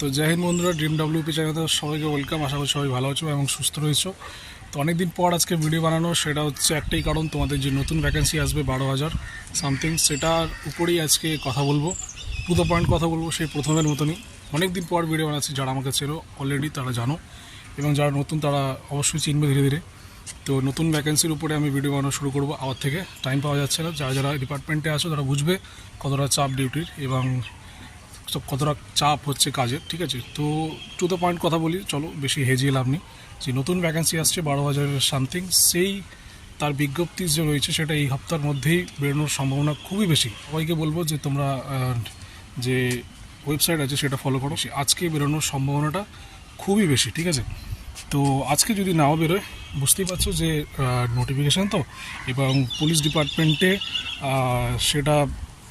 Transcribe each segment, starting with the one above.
তো জয় হিন্দ বন্ধুরা dream WP চ্যানেলে সবাইকে ওয়েলকাম আশা করি সবাই ভালো আছো এবং সুস্থ রয়েছো। তো অনেকদিন পর আজকে ভিডিও বানানো, সেটা হচ্ছে একটাই কারণ, তোমাদের যে নতুন ভ্যাকেন্সি আসবে বারো হাজার সামথিং সেটার উপরেই আজকে কথা বলব। দ্য পয়েন্ট কথা বলব সেই প্রথমের মতনই। অনেক দিন পর ভিডিও বানাচ্ছি, যারা আমাকে চেনো অলরেডি তারা জানো। এবং যারা নতুন, তারা অবশ্যই চিনবে ধীরে ধীরে। তো নতুন ভ্যাকেন্সির উপরে আমি ভিডিও বানানো শুরু করব। আবার থেকে টাইম পাওয়া যাচ্ছে না। যারা যারা ডিপার্টমেন্টে আছো, তারা বুঝবে কতটা চাপ ডিউটির এবং সব কতটা চাপ হচ্ছে কাজের, ঠিক আছে? তো টু দ্য পয়েন্ট কথা বলি, চলো বেশি হেজিয়ে লাভ নেই। যে নতুন ভ্যাকেন্সি আসছে বারো হাজারের সামথিং সেই তার বিজ্ঞপ্তি যে রয়েছে সেটা এই হপ্তার মধ্যেই বেরোনোর সম্ভাবনা খুবই বেশি। সবাইকে বলব যে তোমরা যে ওয়েবসাইট আছে সেটা ফলো করো। সে আজকে বেরোনোর সম্ভাবনাটা খুবই বেশি, ঠিক আছে? তো আজকে যদি নাও বেরোয়, বুঝতেই পারছ যে নোটিফিকেশান তো, এবং পুলিশ ডিপার্টমেন্টে সেটা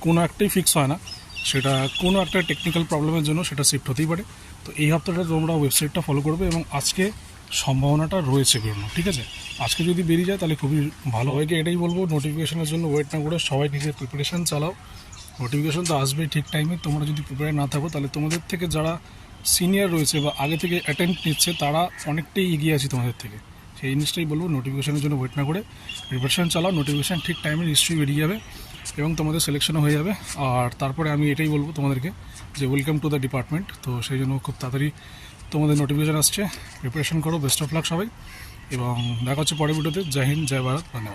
কোনো একটাই ফিক্স হয় না। সেটা কোনো একটা টেকনিক্যাল প্রবলেমের জন্য সেটা শিফট হতেই পারে। তো এই হপ্তাহটা তোমরা ওয়েবসাইটটা ফলো করবে এবং আজকে সম্ভাবনাটা রয়েছে বেরোনো ঠিক আছে? আজকে যদি বেরিয়ে যায় তাহলে খুবই ভালো। সবাইকে এটাই বলব নোটিফিকেশনের জন্য ওয়েট না করে সবাই নিজের প্রিপারেশান চালাও। নোটিফিকেশন তো আসবেই ঠিক টাইমে তোমরা যদি প্রিপেয়ার না থাকো তাহলে তোমাদের থেকে যারা সিনিয়র রয়েছে বা আগে থেকে অ্যাটেম্প নিচ্ছে তারা অনেকটাই এগিয়ে আছে তোমাদের থেকে। সেই জিনিসটাই বলব নোটিফিকেশনের জন্য ওয়েট না করে প্রিপারেশন চালাও। নোটিফিকেশন ঠিক টাইমে নিশ্চয়ই বেরিয়ে যাবে। এবং তোমাদের সিলেকশনও হয়ে যাবে। আর তারপরে আমি এটাই বলব তোমাদেরকে যে ওয়েলকাম টু দ্য ডিপার্টমেন্ট তো সেই জন্য খুব তাড়াতাড়ি তোমাদের নোটিফিকেশান আসছে। প্রিপারেশন করো বেস্ট অফ লাক সবাই। এবং দেখা হচ্ছে পরে ভিডিওতে জয় হিন্দ, জয় ভারত, ধন্যবাদ।